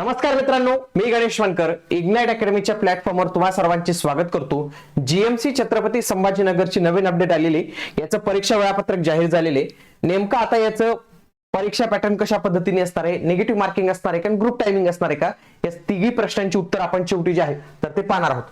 नमस्कार मित्रांनो मी गणेश वनकर. इग्नाइट अकॅडमीच्या प्लॅटफॉर्मवर तुम्हा सर्वांचे स्वागत करतो. जीएमसी छत्रपती संभाजीनगरची नवीन अपडेट आलेली. याचं परीक्षा वेळापत्रक जाहीर झालेले. नेमकं आता याचं परीक्षा पॅटर्न कशा पद्धतीने असणार आहे? निगेटिव्ह मार्किंग असणार आहे का? ग्रुप टायमिंग असणार आहे का? या तिघी प्रश्नांची उत्तर आपण शेवटी जे आहे तर ते पाहणार आहोत.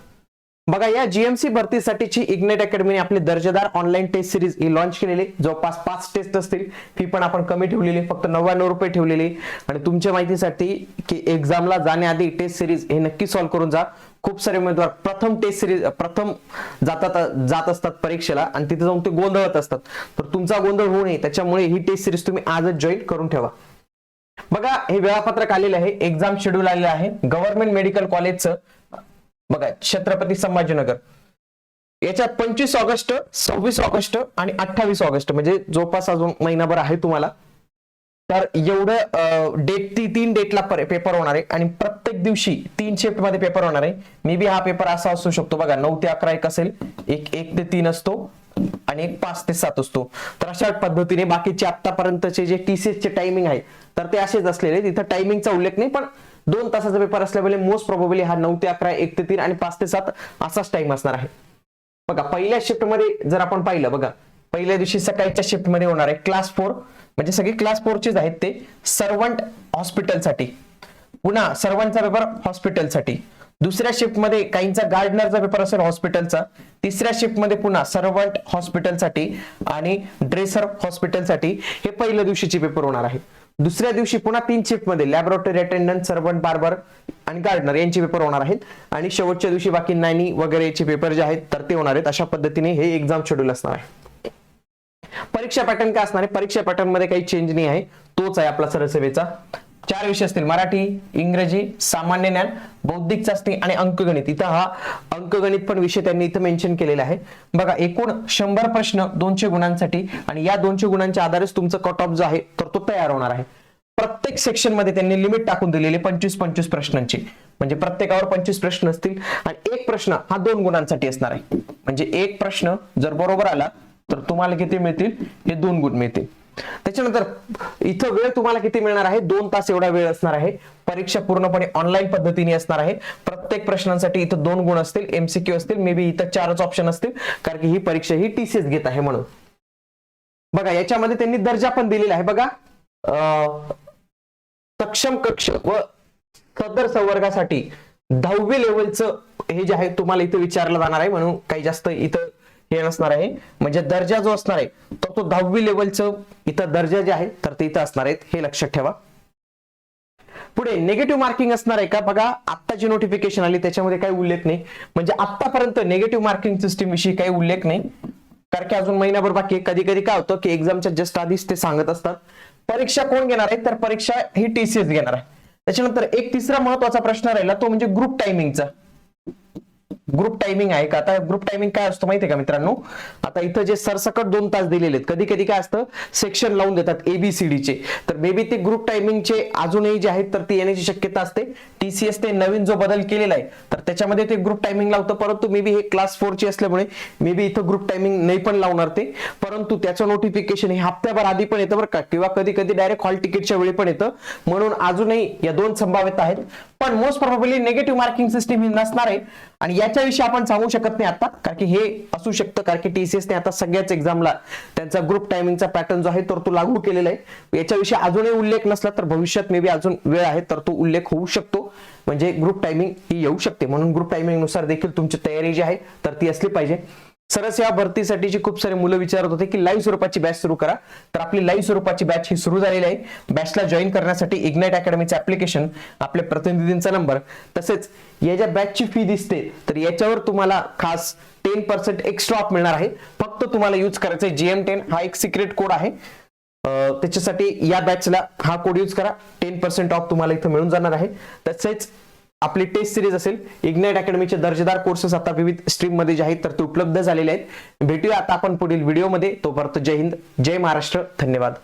बघा या जीएमसी भरतीसाठीची इग्नेट अकॅडमीने आपली दर्जेदार ऑनलाईन टेस्ट सिरीज ही लॉन्च केलेली. जवळपास पाच टेस्ट असतील. फी पण आपण कमी ठेवलेली फक्त नव्याण्णव रुपये ठेवलेली. आणि तुमच्या माहितीसाठी की एक्झामला जाण्याआधी टेस्ट सिरीज हे नक्की सॉल्व्ह करून जा. खूप सारे उमेदवार प्रथम टेस्ट सिरीज प्रथम जातात जात असतात परीक्षेला आणि तिथे जाऊन ते गोंधळत असतात. तर तुमचा गोंधळ होऊ नये. त्याच्यामुळे ही टेस्ट सिरीज तुम्ही आजच जॉईन करून ठेवा. बघा हे वेळापत्रक आलेलं आहे. एक्झाम शेड्यूल आलेलं आहे. गव्हर्नमेंट मेडिकल कॉलेजचं बघा छत्रपती संभाजीनगर. याच्यात पंचवीस ऑगस्ट सव्वीस ऑगस्ट आणि अठ्ठावीस ऑगस्ट म्हणजे जवळपास अजून महिनाभर आहे तुम्हाला. तर एवढं डेट ती तीन डेटला पेपर होणार आहे. आणि प्रत्येक दिवशी तीन शिफ्टमध्ये पेपर होणार आहे. मे बी हा पेपर असा असू शकतो. बघा नऊ ते अकरा एक असेल. एक एक ते तीन असतो. आणि एक पाच ते सात असतो. तर अशा पद्धतीने बाकीचे आतापर्यंतचे जे टीसीएस चे टायमिंग आहे तर ते असेच असलेले. तिथं टायमिंगचा उल्लेख नाही पण दोन तासाचा पेपर असल्यामुळे मोस्ट प्रॉबेबली हा नऊ ते अकरा एक ते तीन आणि पाच ते सात असाच टाइम असणार आहे. बघा पहिल्या शिफ्टमध्ये जर आपण पाहिलं बघा पहिल्या दिवशी सकाळच्या शिफ्टमध्ये होणार आहे क्लास फोर म्हणजे सगळे क्लास फोरचेच आहेत ते. सर्वंट हॉस्पिटलसाठी पुन्हा सर्वांचा पेपर हॉस्पिटलसाठी दुसऱ्या शिफ्टमध्ये काहींचा गार्डनरचा पेपर असेल हॉस्पिटलचा तिसऱ्या शिफ्टमध्ये पुन्हा सर्वंट हॉस्पिटलसाठी आणि ड्रेसर हॉस्पिटलसाठी हे पहिल्या दिवशीचे पेपर होणार आहे. दुसऱ्या दिवशी पुन्हा तीन शिफ्टमध्ये लॅबोरेटरी अटेंडंट सर्वंट बार्बर आणि गार्डनर यांचे पेपर होणार आहेत. आणि शेवटच्या दिवशी बाकी नानी वगैरेचे पेपर जे आहेत तर ते होणार आहेत. अशा पद्धतीने हे एक्झाम शेड्यूल असणार आहे. परीक्षा पॅटर्न काय असणार आहे? परीक्षा पॅटर्नमध्ये काही चेंज नाही आहे. तोच आहे आपला सरसेवेचा चार विषय असतील. मराठी इंग्रजी सामान्य ज्ञान बौद्धिक चाचणी आणि अंकगणित. इथं हा अंकगणित पण विषय त्यांनी इथं मेन्शन केलेला आहे. बघा एकूण शंभर प्रश्न दोनशे गुणांसाठी आणि या दोनशे गुणांच्या आधारेच तुमचा कट ऑफ जो आहे तर तो तयार होणार आहे. प्रत्येक सेक्शनमध्ये त्यांनी लिमिट टाकून दिलेली पंचवीस पंचवीस प्रश्नांची. म्हणजे प्रत्येकावर पंचवीस प्रश्न असतील आणि एक प्रश्न हा दोन गुणांसाठी असणार आहे. म्हणजे एक प्रश्न जर बरोबर आला तर तुम्हाला किती मिळतील? हे दोन गुण मिळतील. त्याच्यानंतर इथं वेळ तुम्हाला किती मिळणार आहे? दोन तास एवढा वेळ असणार आहे. परीक्षा पूर्णपणे ऑनलाईन पद्धतीने असणार आहे. प्रत्येक प्रश्नांसाठी इथं दोन गुण असतील एमसीक्यू असतील मे बी इथं चारच ऑप्शन असतील कारण की ही परीक्षा ही टीसीएस घेत आहे म्हणून. बघा याच्यामध्ये त्यांनी दर्जा पण दिलेला आहे. बघा सक्षम कक्ष व सदर संवर्गासाठी दहावी लेवलचं हे जे आहे तुम्हाला इथं विचारलं जाणार आहे. म्हणून काही जास्त इथं हे नसणार आहे. म्हणजे दर्जा जो असणार आहे तर तो दहावी लेवलचं इथं दर्जा जे आहे तर ते इथं असणार आहेत. हे लक्षात ठेवा. पुढे निगेटिव्ह मार्किंग असणार आहे का? बघा आता जी नोटिफिकेशन आली त्याच्यामध्ये काही उल्लेख नाही. म्हणजे आतापर्यंत निगेटिव्ह मार्किंग सिस्टीम विषयी काही उल्लेख नाही. कारण की अजून महिनाभर बाकी कधी कधी काय होतं की एक्झामच्या जस्ट आधीच ते सांगत असतात. परीक्षा कोण घेणार आहे? तर परीक्षा ही टीसीएस घेणार आहे. त्याच्यानंतर एक तिसरा महत्त्वाचा प्रश्न राहिला तो म्हणजे ग्रुप टायमिंगचा ग्रुप टायमिंग आहे का? आता ग्रुप टायमिंग काय असतो माहितीये का मित्रांनो? आता इथं जे सरसकट दोन तास दिलेले आहेत कधी कधी काय असतं सेक्शन लावून देतात एबीसीडी चे. तर मे बी ते ग्रुप टायमिंगचे अजूनही जे आहेत तर ते येण्याची शक्यता असते. टीसीएस ते नवीन जो बदल केलेला आहे तर त्याच्यामध्ये ते ग्रुप टायमिंग लावतं. परंतु मे बी हे क्लास फोरची असल्यामुळे मे बी इथं ग्रुप टायमिंग नाही पण लावणार ते. परंतु त्याचं नोटिफिकेशन हे हप्त्याभर आधी पण येतं बरं का. किंवा कधी कधी डायरेक्ट हॉल तिकीटच्या वेळी पण येतं. म्हणून अजूनही या दोन संभाव्यता आहेत. पण most probably negative marking system ही नसणार आहे. आणि याच्याविषयी आपण सांगू शकत नाही आता. कारण की हे असू शकतं. कारण की टीसीएसने आता सगळ्याच एक्झामला त्यांचा ग्रुप टायमिंगचा पॅटर्न जो आहे तर तो लागू केलेला आहे. याच्याविषयी अजूनही उल्लेख नसला तर भविष्यात मे बी अजून वेळ आहे. तर तो उल्लेख होऊ शकतो. म्हणजे ग्रुप टायमिंग ही येऊ शकते. म्हणून ग्रुप टायमिंगनुसार देखील तुमची तयारी जी आहे तर ती असली पाहिजे. सरस या भरतीसाठीची खूप सारे मुलं विचारत होते की लाईव्ह स्वरूपाची बॅच सुरू करा. तर आपली लाईव्ह स्वरूपाची बॅच ही सुरू झालेली आहे. बॅचला जॉईन करण्यासाठी इग्नाइट अकॅडमीचं ऍप्लिकेशन आपल्या प्रतिनिधींचा नंबर तसेच या ज्या बॅचची फी दिसते तर याच्यावर तुम्हाला खास टेन पर्सेंट एक्स्ट्रा ऑफ मिळणार आहे. फक्त तुम्हाला यूज करायचं आहे जीएम टेन हा एक सिक्रेट कोड आहे. त्याच्यासाठी या बॅचला हा कोड यूज करा. टेन पर्सेंट ऑफ तुम्हाला इथं मिळून जाणार आहे. तसेच आपली टेस्ट सिरीज असेल इग्नाइट अकॅडमीचे दर्जेदार कोर्सेस आता विविध स्ट्रीममध्ये जे आहेत तर ते उपलब्ध झालेले आहेत. भेटूया आता आपण पुढील व्हिडिओमध्ये तोपर्यंत जय हिंद जय महाराष्ट्र. धन्यवाद.